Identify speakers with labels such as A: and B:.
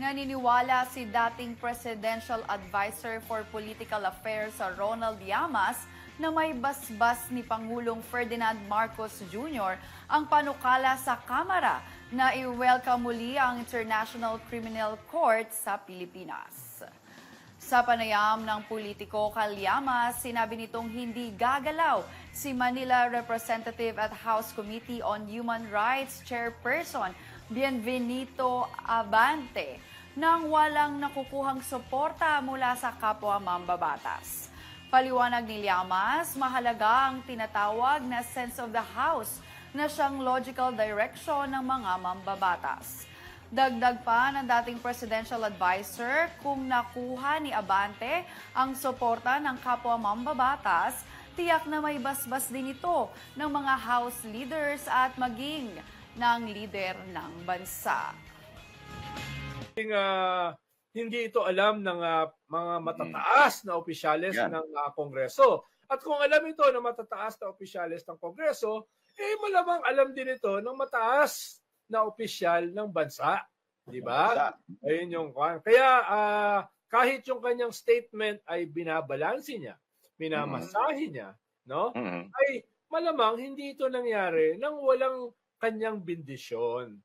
A: Naniniwala si dating Presidential Advisor for Political Affairs sa Ronald Llamas na may basbas ni Pangulong Ferdinand Marcos Jr. ang panukala sa Kamara na i-welcome muli ang International Criminal Court sa Pilipinas. Sa panayam ng politiko Kalyamas, sinabi nitong hindi gagalaw si Manila Representative at House Committee on Human Rights Chairperson Bienvenido Abante nang walang nakukuhang suporta mula sa kapwa mambabatas. Paliwanag ni Llamas, mahalaga ang tinatawag na sense of the house na siyang logical direction ng mga mambabatas. Dagdag pa ng dating presidential advisor kung nakuha ni Abante ang suporta ng kapwa mambabatas, tiyak na may basbas din ito ng mga house leaders at maging ng lider ng bansa.
B: Ah, hindi ito alam ng ah, mga matataas na opisyales
C: Yan.
B: ng ah, Kongreso. At kung alam ito ng matataas na opisyales ng Kongreso, eh malamang alam din ito ng mataas na opisyal ng bansa. Di ba? Ayun yung kwan. Kaya ah, kahit yung kanyang statement ay binabalansi niya, minamasahe niya, no?
C: Mhm.
B: Ay malamang hindi ito nangyari nang walang kanyang bindisyon.